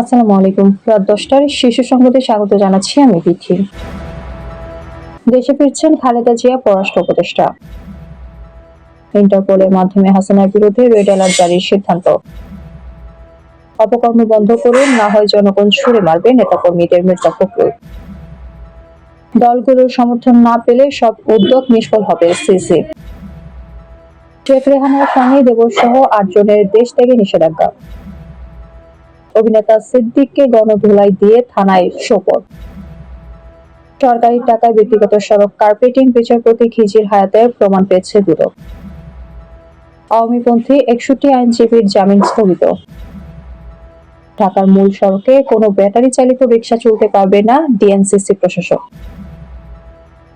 আসসালামু আলাইকুম। রাত দশটার শিশু সংবাদে স্বাগত জানাচ্ছি আমি বিথি। দেশে ফিরছেন খালেদা জিয়া, পররাষ্ট্র উপদেষ্টা। ইন্টারপোলের মাধ্যমে হাসিনার বিরুদ্ধে রেড অ্যালার্ট জারির সিদ্ধান্ত। অপকর্ম বন্ধ করুন না হয় জনগণ ছুড়ে মারবে নেতাকর্মীদের মির্জা ফখরুল। দলগুলোর সমর্থন না পেলে সব উদ্যোগ নিষ্ফল হবে সিসি। শেখ রেহানার সঙ্গে দেবর সহ আটজনের দেশ থেকে নিষেধাজ্ঞা। অভিনেতা সিদ্দিককে গণধুলাই দিয়ে থানায় সোপর সরকারি টাকায় ব্যক্তিগত সড়ক কার্পেটিং বিচারপতি খিজির হায়াতের প্রমাণ পেয়েছে দুদক। আওয়ামীপন্থী একষট্টি আইনজীবীর জামিন স্থগিত। ঢাকার মূল সড়কে কোনো ব্যাটারি চালিত রিক্সা চলতে পারবে না ডিএনসিসি প্রশাসক।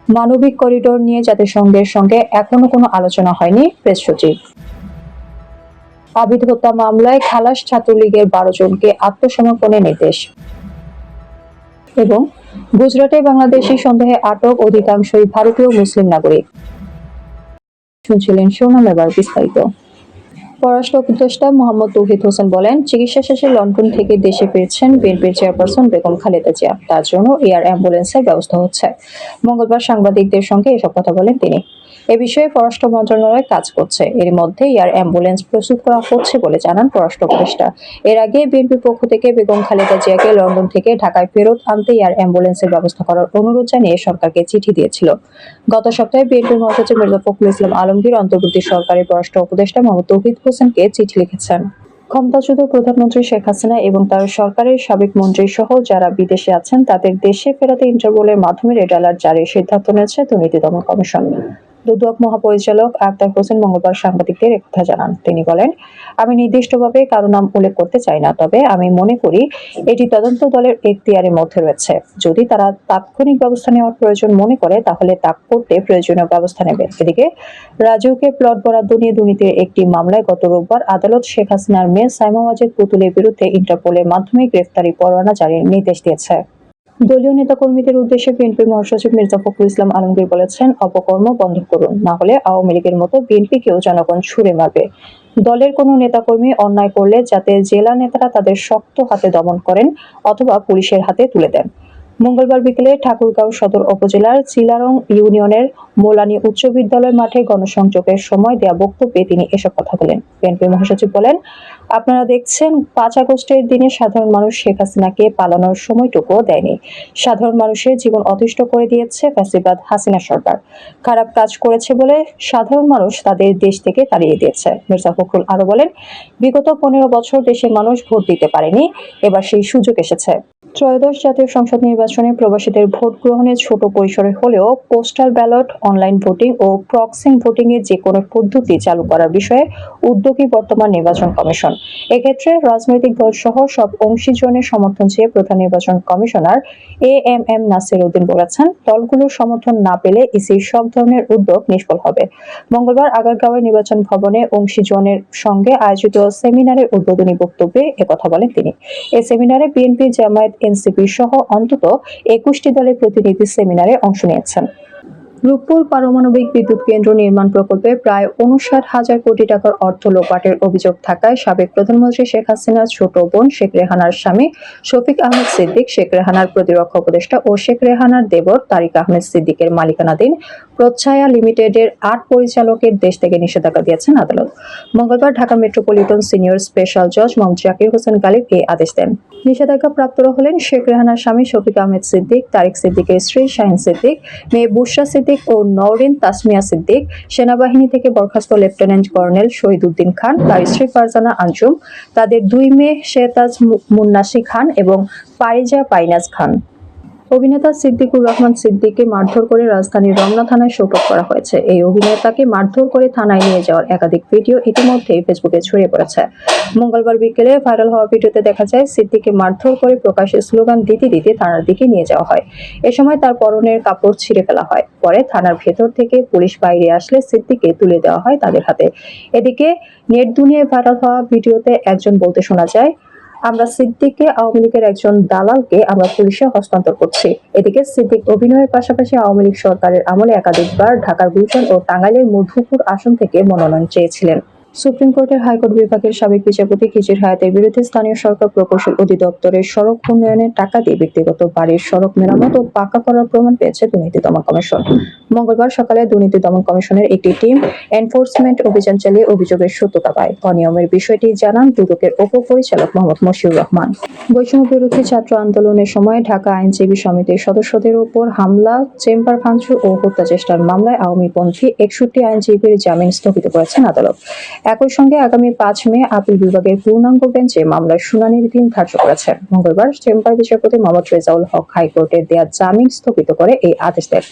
মানবিক করিডোর নিয়ে জাতিসংঘের সঙ্গে এখনও কোনো আলোচনা হয়নি প্রেস সচিব। আবিদ হত্যা মামলায় খালাস ছাত্রলীগের বারো জনকে আত্মসমর্পণের নির্দেশ। এবং গুজরাটে বাংলাদেশি সন্দেহে আটক অধিকাংশই ভারতীয় মুসলিম নাগরিক। শুনছিলেন সোনাম এবার বিস্তারিত। পররাষ্ট্র উপদেষ্টা মোহাম্মদ তৌহিদ হোসেন বলেন, চিকিৎসা শেষে লন্ডন থেকে দেশে ফিরছেন বিএনপির চেয়ারপারসন বেগম খালেদা জিয়া। তার জন্য এয়ার অ্যাম্বুলেন্সের ব্যবস্থা হচ্ছে। মঙ্গলবার সাংবাদিকদের সঙ্গে এসব কথা বলেন তিনি। এ বিষয়ে পররাষ্ট্র মন্ত্রণালয় কাজ করছে। এর মধ্যে এয়ার অ্যাম্বুলেন্স প্রস্তুত করা হচ্ছে বলে জানান পররাষ্ট্র উপদেষ্টা। এর আগে বিএনপির পক্ষ থেকে বেগম খালেদা জিয়াকে লন্ডন থেকে ঢাকায় ফেরত আনতে এয়ার অ্যাম্বুলেন্সের ব্যবস্থা করার অনুরোধ জানিয়ে সরকারকে চিঠি দিয়েছিল। গত সপ্তাহে বিএনপির মহাসচিব মির্জা ফখরুল ইসলাম আলমগীর অন্তর্বর্তী সরকারের পররাষ্ট্র উপদেষ্টা মোহাম্মদ তৌহিদ হোসেনকে চিঠি লিখেছেন। ক্ষমতাচ্যুত প্রধানমন্ত্রী শেখ হাসিনা এবং তার সরকারের সাবেক মন্ত্রী সহ যারা বিদেশে আছেন, তাদের দেশে ফেরাতে ইন্টারপোলের মাধ্যমে রেড অ্যালার্ট জারির সিদ্ধান্ত নিয়েছে দুর্নীতি দমন কমিশন। দুদক মহাপরিচালক আক্তার হোসেন মঙ্গলবার সাংবাদিকদের একথা জানান। তিনি বলেন, আমি নির্দিষ্টভাবে কারও নাম উল্লেখ করতে চাই না, তবে আমি মনে করি এটি তদন্ত দলের এখতিয়ারের মধ্যে রয়েছে। যদি তারা তাৎক্ষণিক ব্যবস্থা নেওয়ার প্রয়োজন মনে করে, তাহলে তা করতে প্রয়োজনীয় ব্যবস্থা নেবে এদিকে রাজুকে প্লট বরাদ্দ নিয়ে দুর্নীতির একটি মামলায় গত রোববার আদালত শেখ হাসিনার মেয়ে সাইমা ওয়াজেদ পুতুলের বিরুদ্ধে ইন্টারপোলের মাধ্যমে গ্রেফতারি পরোয়ানা জারির নির্দেশ দিয়েছে। দলীয় নেতাকর্মীদের উদ্দেশ্যে বিএনপির মহাসচিব মির্জা ফখরুল ইসলাম আলমগীর বলেছেন, অপকর্ম বন্ধ করুন, না হলে আওয়ামী লীগের মতো বিএনপিকেও জনগণ ছুড়ে মারবে। দলের কোনো নেতাকর্মী অন্যায় করলে যাতে জেলা নেতারা তাদের শক্ত হাতে দমন করেন অথবা পুলিশের হাতে তুলে দেন। মঙ্গলবার বিকেলে ঠাকুরগাঁও সদর উপজেলার চিলারং ইউনিয়নের মোলানি উচ্চ বিদ্যালয় মাঠে গণসংযোগের সময় দেয়া বক্তব্যে তিনি এসব কথা বলেন। বিএনপি মহাসচিব বলেন, আপনারা দেখছেন, পাঁচ আগস্টের দিনে সাধারণ মানুষ শেখ হাসিনাকে পালানোর সময়টুকুও দেয়নি। সাধারণ মানুষের জীবন অতিষ্ঠ করে দিয়েছে ফ্যাসিবাদ হাসিনা সরকার। খারাপ কাজ করেছে বলে সাধারণ মানুষ তাদের দেশ থেকে তাড়িয়ে দিয়েছে। মির্জা ফখরুল আরও বলেন, বিগত পনেরো বছর দেশের মানুষ ভোট দিতে পারেনি। এবার সেই সুযোগ এসেছে। ত্রয়োদশ জাতীয় সংসদ নির্বাচনে প্রবাসীদের ভোট গ্রহণের ছোট পরিসরে হলেও পোস্টাল ব্যালট, অনলাইন ভোটিং ও প্রক্সিং ভোটিং এর যে কোনো পদ্ধতি চালু করার বিষয়ে উদ্যোগী বর্তমান নির্বাচন কমিশন। এক্ষেত্রে রাজনৈতিক দল সহ সব অংশীজনের সমর্থন চেয়ে প্রধান নির্বাচন commissioner A M M Nasir Uddin বলেছেন, দলগুলোর সমর্থন না পেলে ইসির সব ধরনের উদ্যোগ নিষ্ফল হবে। মঙ্গলবার আগারগাঁওয়ের নির্বাচন ভবনে অংশীজনের সঙ্গে আয়োজিত সেমিনারের উদ্বোধনী বক্তব্যে একথা বলেন তিনি। এই সেমিনারে বিএনপি জামায়াত এনসিপি সহ অন্তত একুশটি দলের প্রতিনিধি সেমিনারে অংশ নিয়েছেন। রূপপুর পারমাণবিক বিদ্যুৎ কেন্দ্র নির্মাণ প্রকল্পে প্রায় উনষাট হাজার কোটি টাকার অর্থ লোপাটের অভিযোগ থাকায় সাবেক প্রধানমন্ত্রী শেখ হাসিনার ছোট বোন শেখ রেহানার স্বামী শফিক আহমেদ সিদ্দিক, শেখ রেহানার প্রতিরক্ষা উপদেষ্টা ও শেখ রেহানার দেবর তারিক আহমেদ সিদ্দিকের মালিকানাধীন প্রচ্ছায়া লিমিটেডের আট পরিচালকের দেশ থেকে নিষেধাজ্ঞা দিয়েছেন আদালত। মঙ্গলবার ঢাকা মেট্রোপলিটন সিনিয়র স্পেশাল জজ মোহাম্মদ জাকির হোসেন গালিব এই আদেশ দেন। নিষেধাজ্ঞা প্রাপ্তরা হলেন শেখ রেহানার স্বামী শফিক আহমেদ সিদ্দিক, তারিক সিদ্দিকের স্ত্রী শাহিন সিদ্দিক, মেয়ে বুশরা সিদ্দিক ও নওরিন তাসমিয়া সিদ্দিক, সেনাবাহিনী থেকে বরখাস্ত লেফটেন্যান্ট কর্নেল শহীদুদ্দিন খান, তার স্ত্রী ফারজানা আঞ্জুম, তাদের দুই মেয়ে শেতাজ মুন্নাসি খান এবং পারিজা পাইনাজ খান। অভিনেতা সিদ্দিকুর রহমান সিদ্দিককে মারধর করে রাজধানীর রমনা থানায় সোপর্দ করা হয়েছে। এই অভিনেতাকে মারধর করে থানায় নিয়ে যাওয়ার একাধিক ভিডিও ইতিমধ্যেই ফেসবুকে ছড়িয়ে পড়েছে। মঙ্গলবার বিকেলে ভাইরাল হওয়া ভিডিওতে দেখা যায়, সিদ্দিককে মারধর করে প্রকাশ্যে স্লোগান দিতে দিতে থানার দিকে নিয়ে যাওয়া হয়। এ সময় তার পরনের কাপড় ছিঁড়ে ফেলা হয়। পরে থানার ভেতর থেকে পুলিশ বাইরে আসলে সিদ্দিককে তুলে দেওয়া হয় তাদের হাতে। এদিকে নেট দুনিয়ায় ভাইরাল হওয়া ভিডিওতে একজন বলতে শোনা যায় আমরা সিদ্দিককে, আওয়ামী লীগের একজন দালালকে আমরা পুলিশে হস্তান্তর করছি। এদিকে সিদ্দিক অভিনয়ের পাশাপাশি আওয়ামী লীগ সরকারের আমলে একাধিকবার ঢাকার গুলশান ও টাঙ্গাইলের মধুপুর আসন থেকে মনোনয়ন চেয়েছিলেন। সুপ্রিম কোর্টের হাইকোর্ট বিভাগের সাবেক বিচারপতি খিজির হায়াতের বিরুদ্ধে স্থানীয় সরকার প্রকৌশল অধিদপ্তরের সড়ক উন্নয়নের টাকা দিয়ে ব্যক্তিগত বাড়ির সড়ক মেরামত ও পাকা করার প্রমাণ পেয়েছে দুর্নীতি দমন কমিশন। মঙ্গলবার সকালে দুর্নীতি দমন কমিশনের একটি টিম এনফোর্সমেন্ট অভিযান চালিয়ে অভিযোগের সত্যতা পায়। অনিয়মের বিষয়টি জানান দুদকের উপপরিচালক মোহাম্মদ মশিউর রহমান। বৈষম্য বিরোধী ছাত্র আন্দোলনের সময় ঢাকা আইনজীবী সমিতির সদস্যদের উপর হামলা, চেম্বার ভাঙচুর ও হত্যা চেষ্টার মামলায় আওয়ামীপন্থী একষট্টি আইনজীবীর জামিন স্থগিত করেছেন আদালত। একই সঙ্গে আগামী পাঁচ মে আপিল বিভাগের পূর্ণাঙ্গ বেঞ্চে মামলার শুনানির দিন ধার্য করেছে। মঙ্গলবার চেম্বার বিচারপতি মোহাম্মদ রেজাউল হক হাইকোর্টের দেয়া জামিন স্থগিত করে এই আদেশ দেন।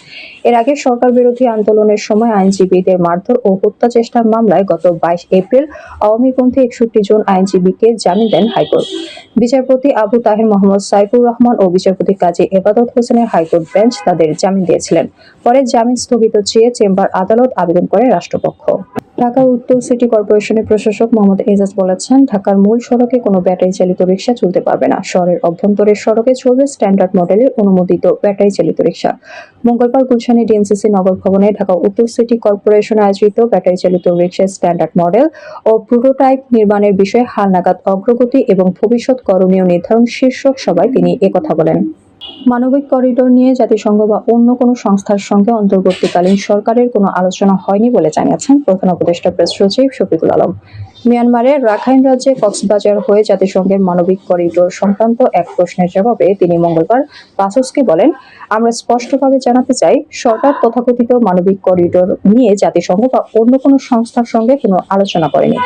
এর আগে সরকার বিরোধী আন্দোলনের সময় আইনজীবীদের মারধর ও হত্যা চেষ্টার মামলায় গত বাইশ এপ্রিল আওয়ামীপন্থী একষট্টি জন আইনজীবীকে জামিন দেন হাইকোর্ট। বিচারপতি আবু তাহের মোহাম্মদ সাইফুর রহমান ও বিচারপতি কাজী এবাদত হোসেনের হাইকোর্ট বেঞ্চ তাদের জামিন দিয়েছিলেন। পরে জামিন স্থগিত চেয়ে চেম্বার আদালত আবেদন করে রাষ্ট্রপক্ষ। ঢাকার উত্তর সিটি কর্পোরেশনের প্রশাসক মোহাম্মদ এজাজ বলেছেন, ঢাকার মূল সড়কে কোনো ব্যাটারি চালিত রিক্সা চলতে পারবে না। শহরের অভ্যন্তরের সড়কে চলবে স্ট্যান্ডার্ড মডেলের অনুমোদিত ব্যাটারি চালিত রিক্সা মঙ্গলবার গুলশানী ডিএনসিসি নগর ভবনে ঢাকা উত্তর সিটি কর্পোরেশন আয়োজিত ব্যাটারি চালিত রিক্সা স্ট্যান্ডার্ড মডেল ও প্রোটোটাইপ নির্মাণের বিষয়ে হালনাগাদ অগ্রগতি এবং ভবিষ্যৎ করণীয় নির্ধারণ শীর্ষক সভায় তিনি একথা বলেন। মানবিক করিডোর নিয়ে জাতিসংঘ বা অন্য কোনো সংস্থার সঙ্গে অন্তর্বর্তীকালীন সরকারের কোনো আলোচনা হয়নি বলে জানিয়েছেন প্রধান উপদেষ্টা প্রেস সচিব শফিকুল আলম। মিয়ানমারের রাখাইন রাজ্যে কক্সবাজার হয়ে জাতিসংঘের মানবিক করিডোর সংক্রান্ত এক প্রশ্নের জবাবে তিনি মঙ্গলবার বাসসকে বলেন, আমরা স্পষ্টভাবে জানাতে চাই, সরকার তথাকথিত মানবিক করিডোর নিয়ে জাতিসংঘ বা অন্য কোনো সংস্থার সঙ্গে কোনো আলোচনা করেনি।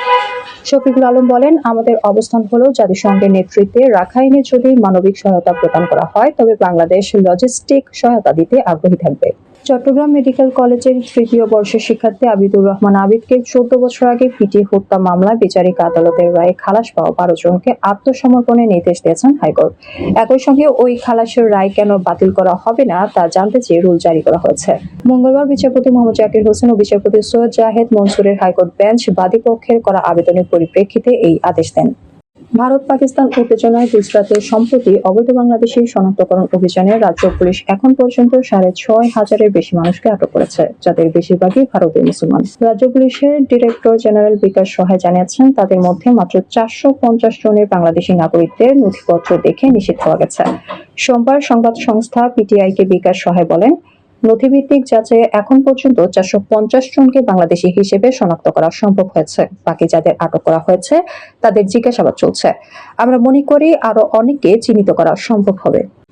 শফিকুল আলম বলেন, আমাদের অবস্থান হলো জাতিসংঘের নেতৃত্বে রাখাইনে যদি মানবিক সহায়তা প্রদান করা হয়, তবে বাংলাদেশ লজিস্টিক সহায়তা দিতে আগ্রহী থাকবে। চট্টগ্রাম মেডিকেল কলেজের তৃতীয় বর্ষের শিক্ষার্থী আবিদুর রহমান আবিদকে চোদ্দ বছর আগে পিটিয়ে হত্যা মামলায় বিচারিক আদালতের রায়ে খালাস পাওয়া বারো জনকে আত্মসমর্পণের নির্দেশ দিয়েছেন হাইকোর্ট। একই সঙ্গে ওই খালাসের রায় কেন বাতিল করা হবে না তা জানতে চেয়ে রুল জারি করা হয়েছে। মঙ্গলবার বিচারপতি মোহাম্মদ জাকির হোসেন ও বিচারপতি সৈয়দ জাহেদ মনসুরের হাইকোর্ট বেঞ্চ বাদীপক্ষের করা আবেদনের পরিপ্রেক্ষিতে এই আদেশ দেন। ভারত, পাকিস্তান উত্তেজনায় গুজরাতের সম্প্রতি অবৈধ বাংলাদেশি শনাক্তকরণ অভিযানে রাজ্য পুলিশ এখন পর্যন্ত সাড়ে ছয় হাজারের বেশি মানুষকে আটক করেছে, যাদের বেশিরভাগই ভারতীয় মুসলমান। রাজ্য পুলিশের ডিরেক্টর জেনারেল বিকাশ সহায় জানিয়েছেন, তাদের মধ্যে মাত্র চারশো পঞ্চাশ জনের বাংলাদেশি নাগরিকদের নথিপত্র দেখে নিষিদ্ধ হওয়া গেছে। সোমবার সংবাদ সংস্থা পিটিআই কে বিকাশ সহায় বলেন নথিভিত্তিক যাচাইয়ে এখন পর্যন্ত চারশো পঞ্চাশ জনকে বাংলাদেশি হিসেবে শনাক্ত করা সম্ভব হয়েছে। বাকি যাদের আটক করা হয়েছে, তাদের জিজ্ঞাসাবাদ চলছে। আমরা মনে করি আরও অনেককে চিহ্নিত করা সম্ভব হবে।